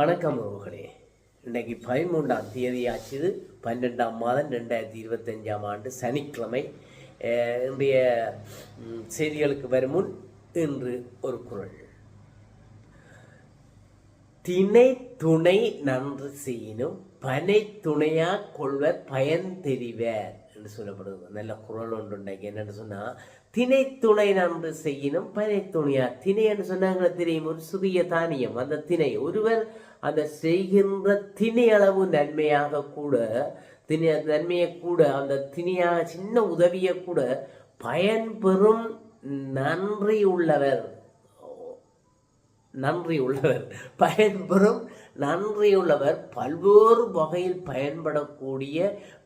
வணக்கம் உறவுகளே. இன்றைக்கு பதிமூன்றாம் தேதி ஆச்சுது பன்னெண்டாம் மாதம் ரெண்டாயிரத்தி இருபத்தஞ்சாம் ஆண்டு சனிக்கிழமை. இன்றைய செய்திகளுக்கு வரும் முன் இன்று ஒரு குரல். திணை துணை நன்று செய்யினும் பனை துணையா கொள்வர் பயன் தெரிவர் என்று சொல்லப்படுது நல்ல குரல் ஒன்று உண்டாக்கி என்னென்னு சொன்னால் திணை துணை நன்று செய்யினும் பனை துணையா. திணை என்று சொன்னாங்க தெரியும்? ஒரு சிறிய தானியம். அந்த திணை ஒருவர் அந்த செய்கின்ற திணி அளவு நன்மையாக கூட திணி நன்மையை கூட அந்த திணியாக சின்ன உதவியை கூட பயன்பெறும் நன்றி உள்ளவர் நன்றி உள்ளவர் பயன்பெறும் நன்றியுள்ளவர் பல்வேறு வகையில் பயன்படக்கூடிய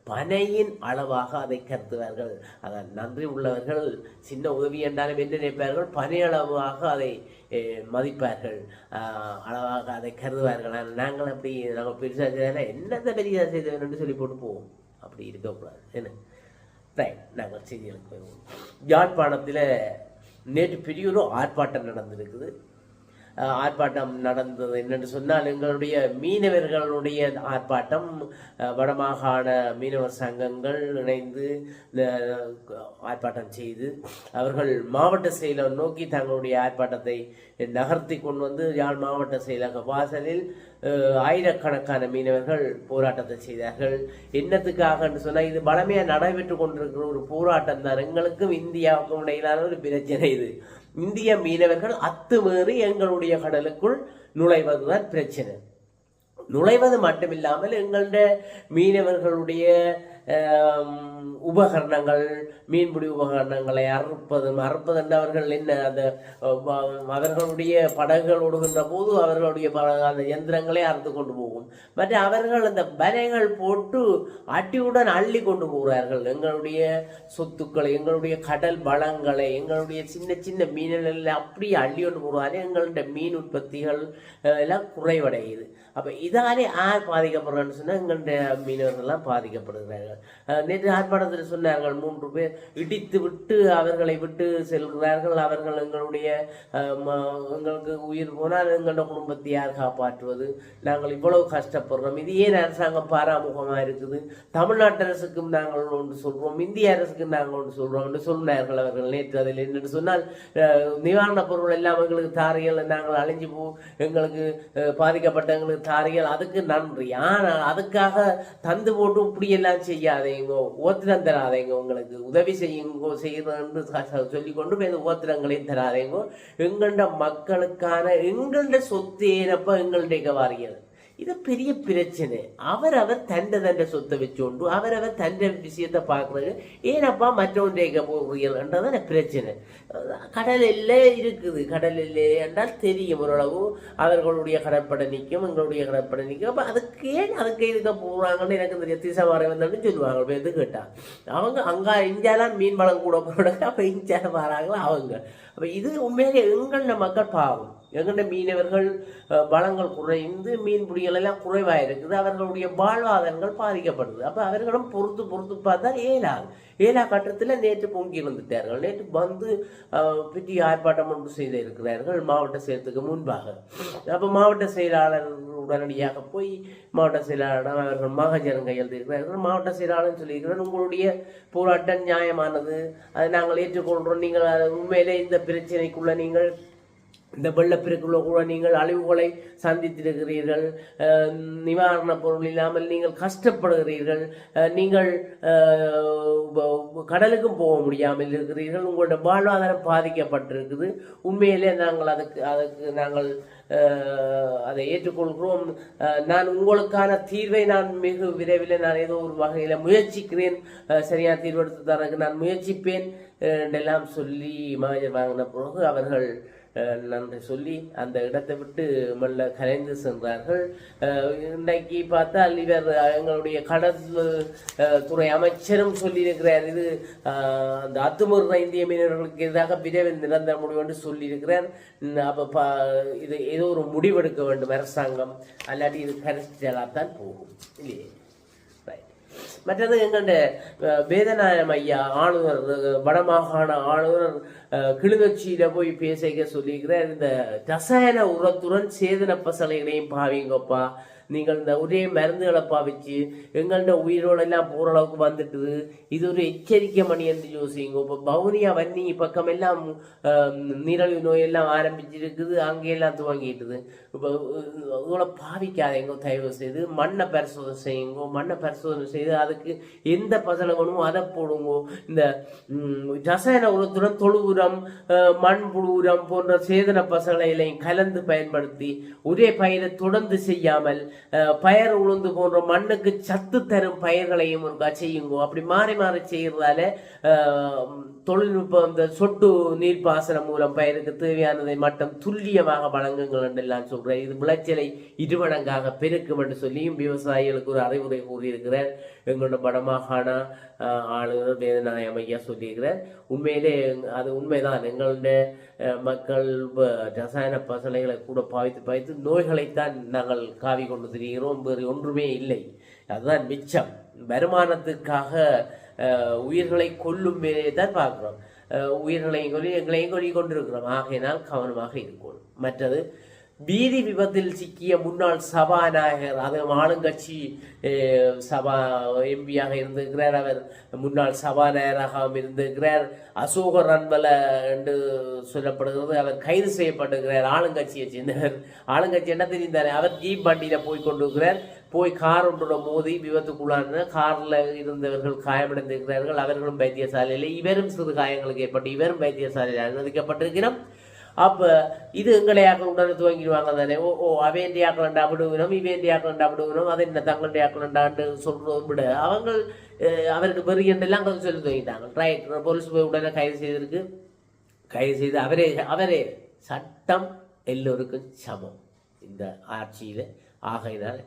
பனையின் அளவாக அதை கருதுவார்கள். அதான் நன்றி உள்ளவர்கள் சின்ன உதவி என்றாலும் என்ன நினைப்பார்கள்? பனை அளவாக அதை மதிப்பார்கள். அளவாக அதை கருதுவார்கள். ஆனால் நாங்கள் அப்படி நாங்கள் பெருசாக செய்தால என்னத்தை பெரியதாக செய்தவன் என்று சொல்லி போட்டு போவோம். அப்படி இருக்கக்கூடாது. என்ன? ரைட் நாங்கள் செய்திகளுக்கு வருவோம். யாழ்ப்பாணத்தில் நேற்று பெரிய ஒரு ஆர்ப்பாட்டம் நடந்திருக்குது. ஆர்ப்பாட்டம் நடந்தது. என்னென்று சொன்னால் எங்களுடைய மீனவர்களுடைய ஆர்ப்பாட்டம் வடமாகாண மீனவர் சங்கங்கள் இணைந்து ஆர்ப்பாட்டம் செய்து அவர்கள் மாவட்ட செயலர் நோக்கி தங்களுடைய ஆர்ப்பாட்டத்தை நகர்த்தி கொண்டு வந்து யாழ் மாவட்ட செயலக வாசலில் ஆயிரக்கணக்கான மீனவர்கள் போராட்டத்தை செய்தார்கள். என்னத்துக்காக சொன்னால் இது பலமையாக நடைபெற்று கொண்டிருக்கிற ஒரு போராட்டம் தான். எங்களுக்கும் இந்தியாவுக்கும் இடையிலான ஒரு பிரச்சனை இது. இந்திய மீனவர்கள் அத்துமீறி எங்களுடைய கடலுக்குள் நுழைவதுதான் பிரச்சனை. நுழைவது மட்டுமில்லாமல் எங்களுடைய மீனவர்களுடைய உபகரணங்கள் மீன்பிடி உபகரணங்களை அறுப்பதும் அறுப்பதென்று அவர்கள் என்ன? அந்த அவர்களுடைய படகுகள் ஒடுகின்ற போது அவர்களுடைய அந்த எந்திரங்களை அறுத்து கொண்டு போகும். மற்ற அவர்கள் அந்த பலைகள் போட்டு அட்டியுடன் அள்ளி கொண்டு போகிறார்கள். எங்களுடைய சொத்துக்களை எங்களுடைய கடல் வளங்களை எங்களுடைய சின்ன சின்ன மீன்கள் அப்படியே அள்ளி கொண்டு போகிறாரு எங்களுடைய மீன் உற்பத்திகள் எல்லாம் குறைவடையுது அப்போ இதாலே யார் பாதிக்கப்படுறான்னு சொன்னால் எங்களுடைய மீனவர்கள்லாம் பாதிக்கப்படுகிறார்கள். நேற்று ஆர்ப்பாட்டத்தில் சொன்னார்கள் மூன்று பேர் இடித்து விட்டு அவர்களை விட்டு செல்கிறார்கள். அவர்கள் எங்களுடைய ம- எங்களுக்கு உயிர் போனால் எங்களுடைய குடும்பத்தை யார் காப்பாற்றுவது? நாங்கள் இவ்வளவு கஷ்டப்படுறோம். இது ஏன் அரசாங்கம் பாராமுகமாக இருக்குது? தமிழ்நாட்டு அரசுக்கும் நாங்கள் ஒன்று சொல்கிறோம் இந்திய அரசுக்கும் நாங்கள் ஒன்று சொல்கிறோம் என்று சொன்னார்கள் அவர்கள் நேற்று அதில். என்னென்னு சொன்னால் நிவாரணப் பொருள் எல்லாம் எங்களுக்கு தாரைகள் நாங்கள் அழிஞ்சு போ எங்களுக்கு பாதிக்கப்பட்டவங்களுக்கு பாதிக்கப்பட்ட அதுக்கு நன்றி. ஆனால் அதுக்காக தந்து போட்டு இப்படியெல்லாம் செய்யாதீங்க ஓத்திரம் தராதீங்க உங்களுக்கு உதவி செய்யுங்க செய்யறன்னு சொல்லி கொண்டு போய் ஓத்திரங்களையும் தராதீங்க. எங்கள்ட மக்களுக்கான எங்கள்ட சொத்து ஏனப்ப எங்கள்ட வாரியது இது பெரிய பிரச்சனை. அவரவர் தண்டை தண்டை சொத்தை வச்சுக்கொண்டு அவரவர் தண்டை விஷயத்தை பார்க்குறது. ஏனப்பா மற்றவன்றைக்க போகிறீர்கள்ன்றதான பிரச்சனை. கடல் எல்லை இருக்குது. கடல் எல்லை என்றால் தெரியும் ஓரளவு. அவர்களுடைய கடற்படை நிற்கும் எங்களுடைய கடற்படை நிற்கும். அப்போ அதுக்கு ஏன் அதுக்கு இதுக்க போகிறாங்கன்னு எனக்கு தெரியும் திசைமாறை வந்தாலும் சொல்லுவாங்க எது கேட்டால் அவங்க அங்கே இந்தியாலாம் மீன் வளம் கூட போகிறாங்க அப்போ இந்தியாவில் வராங்களா அவங்க? அப்போ இது உண்மையிலே எங்கள மக்கள் பாவம். எங்கண்ட மீனவர்கள் வளங்கள் குறைந்து மீன் பிடிகள் எல்லாம் குறைவாக இருக்குது அவர்களுடைய வாழ்வாதாரங்கள் பாதிக்கப்படுது. அப்போ அவர்களும் பொறுத்து பொறுத்து பார்த்தா ஏலாது ஏலா கட்டத்தில் நேற்று பொங்கி வந்துட்டார்கள். நேற்று வந்து பிடி ஆர்ப்பாட்டம் ஒன்று செய்து இருக்கிறார்கள் மாவட்ட செயலத்துக்கு முன்பாக. அப்போ மாவட்ட செயலாளர் உடனடியாக போய் மாவட்ட செயலாளரிடம் அவர்கள் மகஜரம் கையெழுத்திருக்கிறார்கள் மாவட்ட செயலாளர் சொல்லியிருக்கிறார் உங்களுடைய போராட்டம் நியாயமானது. அதை நாங்கள் ஏற்றுக்கொள்கிறோம் நீங்கள் அதை உண்மையிலே இந்த பிரச்சனைக்குள்ளே நீங்கள் இந்த வெள்ளப்பெருக்குள்ள கூட நீங்கள் அழிவுகளை சந்தித்திருக்கிறீர்கள். நிவாரணப் பொருள் இல்லாமல் நீங்கள் கஷ்டப்படுகிறீர்கள். நீங்கள் கடலுக்கும் போக முடியாமல் இருக்கிறீர்கள். உங்களோட வாழ்வாதாரம் பாதிக்கப்பட்டிருக்குது. உண்மையிலே நாங்கள் அதுக்கு அதுக்கு நாங்கள் அதை ஏற்றுக்கொள்கிறோம். நான் உங்களுக்கான தீர்வை நான் மிக விரைவில் நான் ஏதோ ஒரு வகையில் முயற்சிக்கிறேன். சரியான தீர்வு எடுத்து தரக்கு நான் முயற்சிப்பேன். என்றெல்லாம் சொல்லி மகஜர் வாங்கின பிறகு அவர்கள் நன்றி சொல்லி அந்த இடத்தை விட்டு மெல்ல கலைந்து சென்றார்கள். இன்னைக்கு பார்த்தால் இவர் எங்களுடைய கடல் துறை அமைச்சரும் சொல்லியிருக்கிறார். இது அந்த அத்துமுறை இந்திய மீனவர்களுக்கு எதிராக விரைவில் நிரந்தர முடிவு என்று சொல்லியிருக்கிறார். அப்போ பா இது ஏதோ ஒரு முடிவெடுக்க வேண்டும் அரசாங்கம். அல்லாட்டி இது கரிசலாத்தான் போகும். இல்லையே? மற்றது எங்களுடைய வேதநாயம் வேதநாயகம் ஐயா ஆளுநர் வடமாகாண ஆளுநர் அஹ், கிளிநொச்சியில போய் பேசிக்க சொல்லியிருக்கிறார். இந்த ரசாயன உரத்துடன் சேதன பசலைகளையும் பாவீங்கப்பா. நீங்கள் இந்த ஒரே மருந்துகளை பாவிச்சு எங்கள்கிட்ட உயிரோடெல்லாம் போகிற அளவுக்கு வந்துட்டுது. இது ஒரு எச்சரிக்கை மணி என்று யோசிங்க இப்போ பவுனியா வன்னி பக்கம் எல்லாம் அஹ், நோய் எல்லாம் ஆரம்பிச்சிருக்குது. அங்கேயெல்லாம் துவங்கிட்டுது. இப்போ இவ்வளோ பாவிக்காதீங்க தயவு செய்து. மண்ணை பரிசோதனை செய்யுங்க. மண்ணை பரிசோதனை செய்து அதுக்கு எந்த பசலை வேணுமோ அதை போடுங்க. இந்த ரசாயன உரத்துடன் தொழு உரம் மண் மண்புழு உரம் போன்ற சேதன பசலைகளையும் கலந்து பயன்படுத்தி ஒரே பயிரை தொடர்ந்து செய்யாமல் பயர் உளுந்து போன்ற மண்ணுக்கு சத்து தரும் பயிர்களையும் ஒருக்கா செய்யுங்கோ. அப்படி மாறி மாறி செய்யறதால தொழில்நுட்பம் இந்த சொட்டு நீர்ப்பாசனம் மூலம் பயிருக்கு தேவையானதை மட்டும் துல்லியமாக வழங்குங்கள் என்று எல்லாம் சொல்றேன். இது விளைச்சலை இருமடங்காக பெருக்கும் என்று சொல்லியும் விவசாயிகளுக்கு ஒரு அறிவுரை கூறியிருக்கிறார். எங்களோட வடமாகாண ஆளுநர் வேதநாயகம் ஐயா சொல்லியிருக்கிறார் உண்மையிலே அது உண்மைதான் எங்களுடைய மக்கள் ரசாயன பசலைகளை கூட பாவித்து பாவித்து நோய்களைத்தான் நாங்கள் காவி கொண்டு திரிகிறோம் வேறு ஒன்றுமே இல்லை அதுதான் மிச்சம் வருமானத்துக்காக உயிர்களை கொல்லும் வேலையை தான் பார்க்குறோம் உயிர்களையும் கொல்லி எங்களையும் கொல்லி கொண்டிருக்கிறோம் ஆகையினால் கவனமாக இருக்கும் மற்றது வீதி விபத்தில் சிக்கிய முன்னாள் சபாநாயகர் அது ஆளுங்கட்சி சபா எம்பியாக இருந்திருக்கிறார் அவர் முன்னாள் சபாநாயகராகவும் இருந்திருக்கிறார் அசோக ரன்பல என்று சொல்லப்படுகிறது அவர் கைது செய்யப்பட்டிருக்கிறார் ஆளுங்கட்சியை சேர்ந்தவர் ஆளுங்கட்சி என்ன தெரிந்தார் அவர் ஜீப் வண்டியில் போய் கொண்டிருக்கிறார் போய் கார் ஒன்றோட மோதி விபத்துக்குள்ளான காரில் இருந்தவர்கள் காயமடைந்திருக்கிறார்கள் அவர்களும் வைத்தியசாலையில் இவரும் சிறு காயங்களுக்கு ஏற்பட்டு இவரும் வைத்தியசாலையில் அனுமதிக்கப்பட்டிருக்கிறோம் அப்போ இது எங்களையாக்கள் உடனே துவங்கிடுவாங்க தானே? ஓ ஓ அவேண்டி ஆக்கலண்டா விடுவினோம் இவேண்டி ஆக்கலண்டா விடுவினோம் அது என்ன தங்களுடைய ஆக்கலண்டான்னு சொல்கிறோம் விட அவங்க அஹ், அவருக்கு பெரியண்டெல்லாம் கொஞ்சம் சொல்லி துவங்கிட்டாங்க. ரைட் போலீஸ் போய் உடனே கைது செய்திருக்கு கைது செய்து அவரே அவரே சட்டம் எல்லோருக்கும் சமம். இந்த ஆட்சியில் ஆகையினால்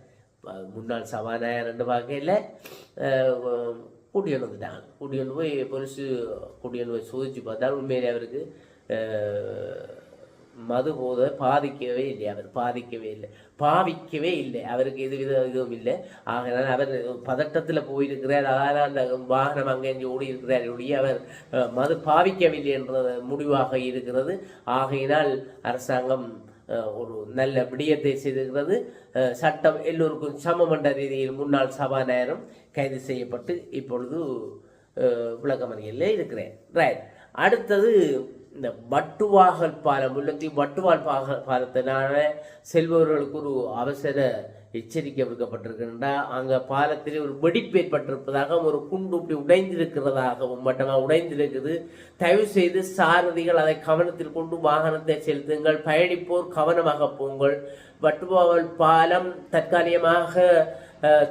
முன்னாள் சபாநாயகர் ரெண்டு பார்க்கையில் கூட்டியொன்று வந்துட்டாங்க. கூட்டியொன்று போய் போலீஸு கூட்டியொன்று போய் சோதிச்சு பார்த்தா உண்மையிலே அவருக்கு மது போத பாதிக்கவே இல்லை அவர் பாதிக்கவே இல்லை. பாவிக்கவே இல்லை அவருக்கு எது வித இதுவும் இல்லை. ஆகினால் அவர் பதட்டத்தில் போயிருக்கிறார் அதனால் அந்த வாகனம் அங்கே ஓடி இருக்கிறார் ஒழிய அவர் மது பாவிக்கவில்லை என்ற முடிவாக இருக்கிறது. ஆகையினால் அரசாங்கம் ஒரு நல்ல விடயத்தை செய்திருக்கிறது. சட்டம் எல்லோருக்கும் சமமன்ற ரீதியில் முன்னாள் சபாநாயகரும் கைது செய்யப்பட்டு இப்பொழுது அஹ், விளக்கமறியலில் இருக்கிறேன் ரைட் அடுத்தது இந்த வட்டுவாகல் பாலம் முல்லத்தி வட்டுவால் பாக பாலத்தினால செல்பவர்களுக்கு ஒரு அவசர எச்சரிக்கை விடுக்கப்பட்டிருக்கின்றா அங்கே பாலத்தில் ஒரு வெடிப்பு ஏற்பட்டிருப்பதாகவும் ஒரு குண்டு இப்படி உடைந்திருக்கிறதாகவும் மட்டமாக உடைந்திருக்குது. தயவு செய்து சாரதிகள் அதை கவனத்தில் கொண்டு வாகனத்தை செலுத்துங்கள். பயணிப்போர் கவனமாக போங்கள். வட்டுவாவல் பாலம் தற்காலிகமாக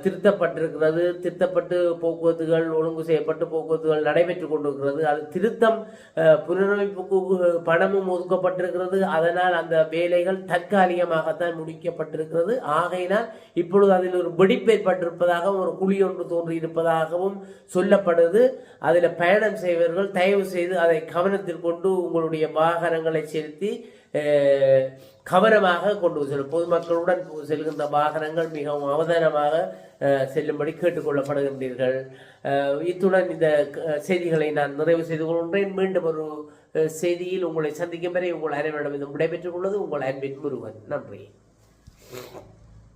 திருத்தப்பட்டிருக்கிறது திருத்தப்பட்டு போக்குவரத்துகள் ஒழுங்கு செய்யப்பட்டு போக்குவரத்துகள் நடைபெற்று கொண்டிருக்கிறது. அது திருத்தம் புனரமைப்புக்கு பணமும் ஒதுக்கப்பட்டிருக்கிறது. அதனால் அந்த வேலைகள் தற்காலிகமாகத்தான் முடிக்கப்பட்டிருக்கிறது. ஆகையினால் இப்பொழுது அதில் ஒரு வெடிப்பு ஏற்பட்டிருப்பதாகவும் ஒரு குழி ஒன்று தோன்றியிருப்பதாகவும் சொல்லப்படுது. அதில் பயணம் செய்வர்கள் தயவு செய்து அதை கவனத்தில் கொண்டு உங்களுடைய வாகனங்களை செலுத்தி கவனமாக கொண்டு செல்லும். பொதுமக்களுடன் செல்கின்ற வாகனங்கள் மிகவும் அவதானமாக செல்லும்படி கேட்டுக்கொள்ளப்படுகின்றீர்கள். இத்துடன் இந்த செய்திகளை நான் நிறைவு செய்து கொள்கின்றேன். மீண்டும் ஒரு செய்தியில் உங்களை சந்திக்கும் வரை உங்கள் அனைவரிடம் விடைபெற்றுக் கொள்வது உங்கள் அன்பின் முருகன். நன்றி.